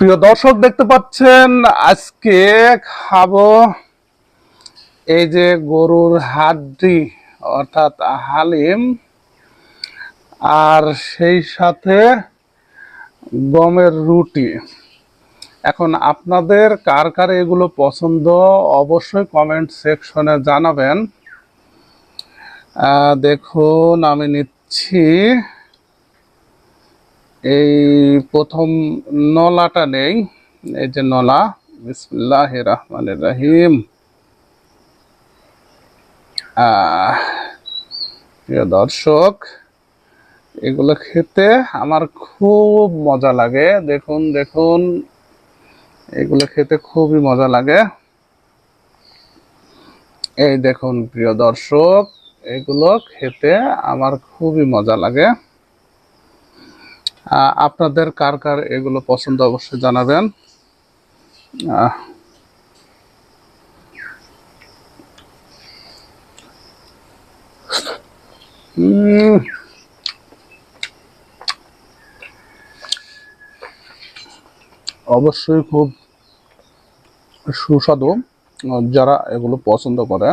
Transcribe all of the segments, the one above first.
প্রিয় দর্শক, দেখতে পাচ্ছেন, আজকে খাব এই যে গরুর হাড্ডি, অর্থাৎ হালিম, আর সেই সাথে গমের রুটি। এখন আপনাদের কার কার এগুলো পছন্দ, অবশ্যই কমেন্ট সেকশনে জানাবেন। দেখুন, আমি নিচ্ছি। এই প্রথম নলাটা নেই, এই যে নলা বিসমিল্লাহ রহমানির রহিম। প্রিয় দর্শক, এগুলো খেতে আমার খুব মজা লাগে। দেখুন দেখুন, এগুলো খেতে খুবই মজা লাগে। এই দেখুন, প্রিয় দর্শক, এগুলো খেতে আমার খুবই মজা লাগে। আপনাদের কার কার এগুলো পছন্দ অবশ্যই জানাবেন। অবশ্যই খুব সুস্বাদু যারা এগুলো পছন্দ করে।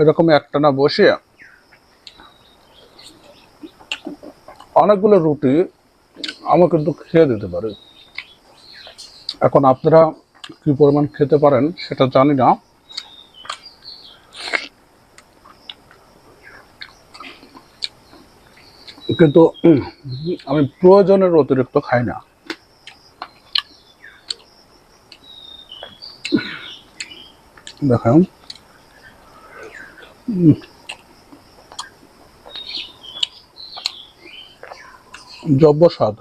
এরকম একটা না বসে অনেকগুলো রুটি আমার কিন্তু খেয়ে দিতে পারে। এখন আপনারা কি পরিমাণ খেতে পারেন সেটা জানি না। কিন্তু আমি প্রয়োজনের অতিরিক্ত খাই না। দেখেন উম। জব্ব স্বাদ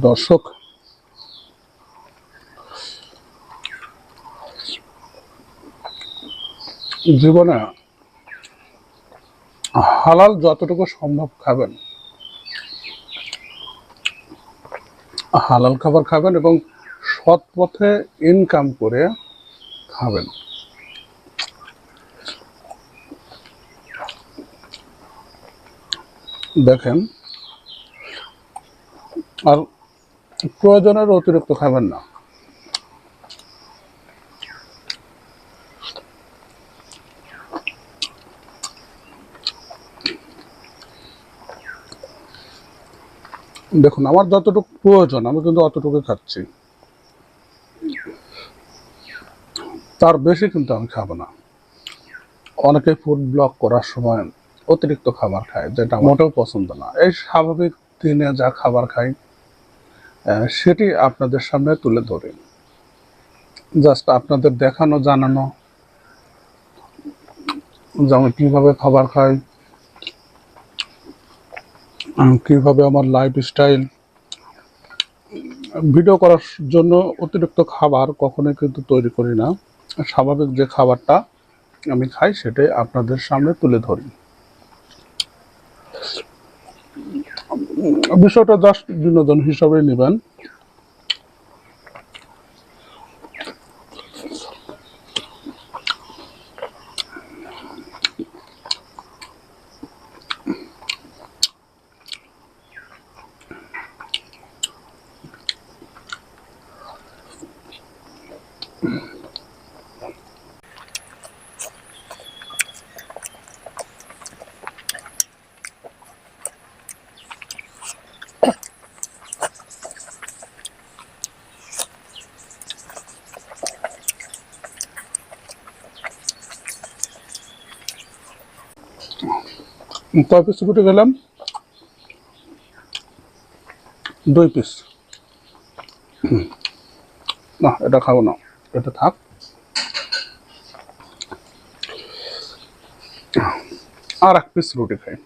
দর্শক জীবনে হালাল যতটুকু সম্ভব খাবেন। হালাল খাবার খাবেন এবং সৎ পথে ইনকাম করে খাবেন। দেখেন, আর প্রয়োজনের অতিরিক্ত খাবেন না। দেখুন আমার যতটুকু প্রয়োজন আমি কিন্তু অতটুকু খাচ্ছি। তার বেশি কিন্তু আমি খাব না। অনেকে ফুড ব্লক করার সময় অতিরিক্ত খাবার খায় যেটা মোটেও পছন্দ না। এই স্বাভাবিক দিনে যা খাবার খাই সেটি আপনাদের সামনে তুলে ধরি। জাস্ট আপনাদের দেখানো জানানো যে আমি কীভাবে খাবার উম, কীভাবে আমার লাইফস্টাইল ভিডিও করার জন্য অতিরিক্ত খাবার কখনোই কিন্তু তৈরি করি না। স্বাভাবিক যে খাবারটা আমি খাই সেটাই আপনাদের সামনে তুলে ধরি। বিষয়টা জাস্ট বিনোদন হিসাবে নেবেন। কয় পিস রুটি গেলাম? দুই পিস না, এটা খাও না। এটা থাক। আর এক পিস রুটি খাই।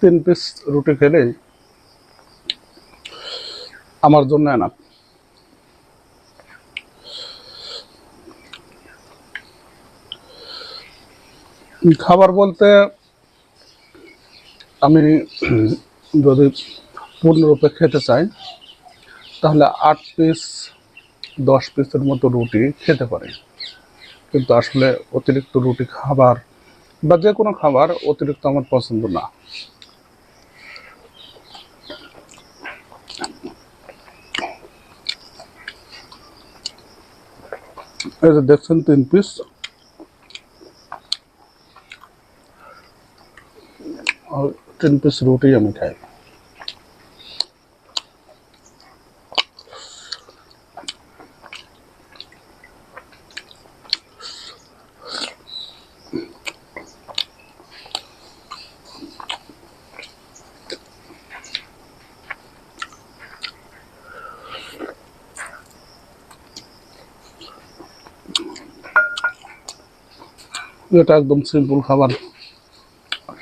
তিন পিস রুটি খেলে আমার জন্য না খাবার বলতে আমি যদি পূর্ণরূপে খেতে চাই, তাহলে আট পিস দশ পিসের মতো রুটি খেতে পারি। কিন্তু আসলে অতিরিক্ত রুটি খাবার বা যে কোনো খাবার অতিরিক্ত আমার পছন্দ না। দেখছেন তিন পিস আর তিন পিস রুটি আমি খাই এটা একদম সিম্পল খাবার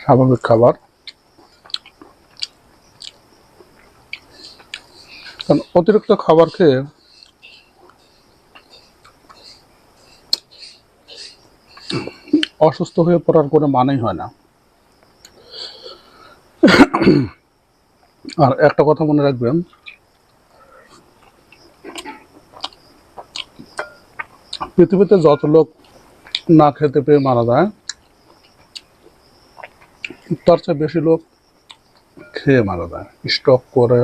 স্বাভাবিক খাবার কারণ অতিরিক্ত খাবার খেয়ে অসুস্থ হয়ে পড়ার কোনো মানেই হয় না। আর একটা কথা মনে রাখবেন, পৃথিবীতে যত লোক না খেতে পেয়ে মারা যায়, তার চেয়ে বেশি লোক খেয়ে মারা যায়। স্টক করে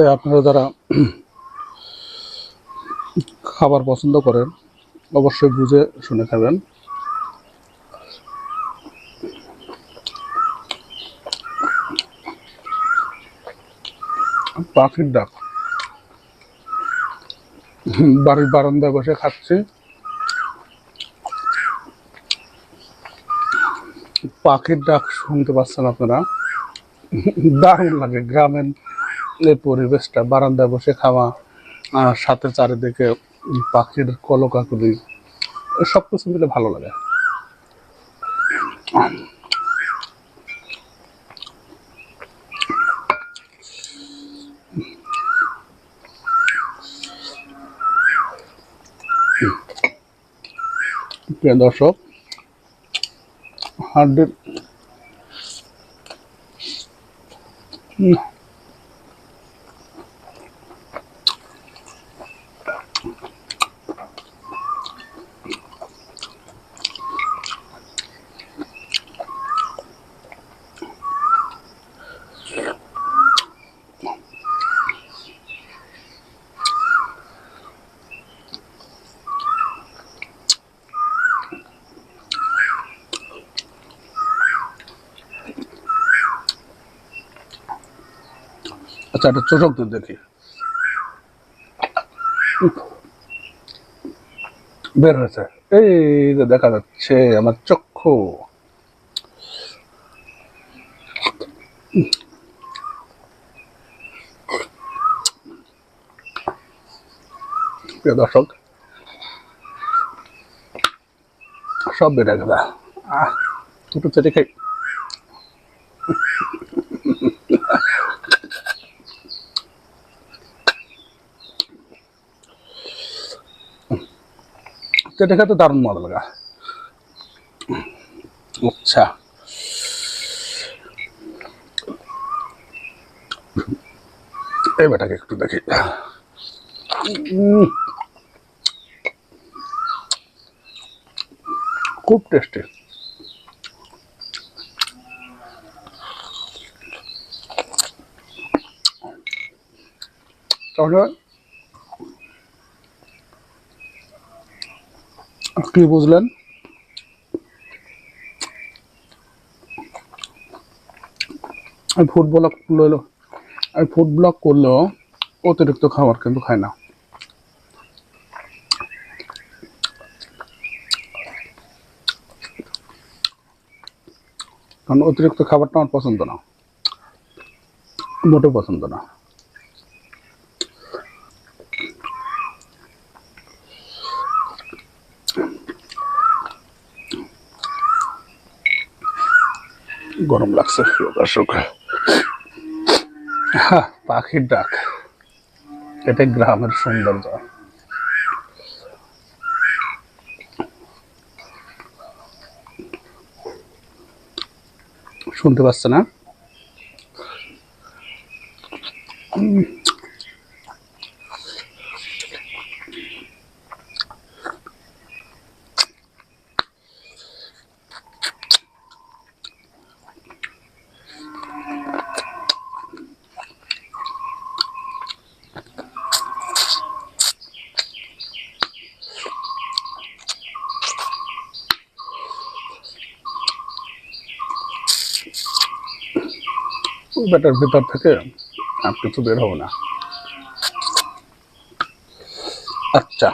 তাই আপনারা যারা খাবার পছন্দ করেন, অবশ্যই বুঝে শুনে খাবেন। পাখির ডাক। বাড়ির বারান্দায় বসে খাচ্ছি। পাখির ডাক শুনতে পাচ্ছেন আপনারা? দারুণ লাগে, গ্রামের এই পরিবেশটা, বারান্দায় বসে খাওয়া সাথে চারিদিকে পাখির কলকাকুলি সব কিছু মিলে ভালো লাগে। দর্শক হাড্ডির আচ্ছা একটা চোখক দুধ দেখি। বের হয়েছে। এই যে দেখা যাচ্ছে, আমার চক্ষু। প্রিয় দর্শক, সব বেড়ে গেল। দুটো চেটে খাই। চেটে খেতে দারুণ মজা লাগা। আচ্ছা। এই বেটাকে একটু দেখি। খুব টেস্টি তাহলে কি বুঝলেন? ফুড ব্লগ লইলো। ফুড ব্লগ করলেও অতিরিক্ত খাবার কিন্তু খাই না। কারণ অতিরিক্ত খাবারটা আমার পছন্দ না। মোটেও পছন্দ না। গরম লাগছে দর্শক। হ্যাঁ, পাখির ডাক। এটা গ্রামের সৌন্দর্য। শুনতে পাচ্ছে না ব্যাটার ভিতর থেকে আর কিছু বের হবে না। আচ্ছা।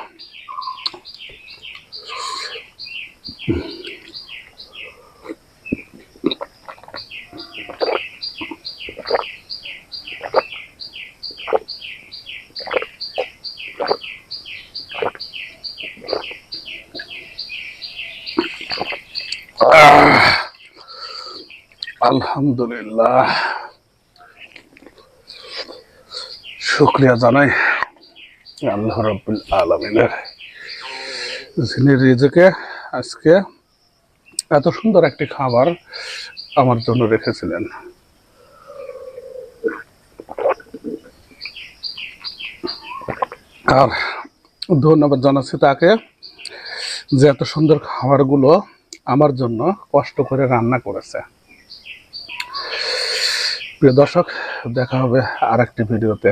আলহামদুলিল্লাহ। শুক্রিয়া জানাই আল্লাহ রব্বুল আলমিনের। যিনি রিজেকে আজকে এত সুন্দর একটি খাবার আমার জন্য রেখেছিলেন। আর ধন্যবাদ জানাচ্ছি তাকে যে এত সুন্দর খাবারগুলো আমার জন্য কষ্ট করে রান্না করেছে। প্রিয় দর্শক, দেখা হবে আর একটি ভিডিওতে।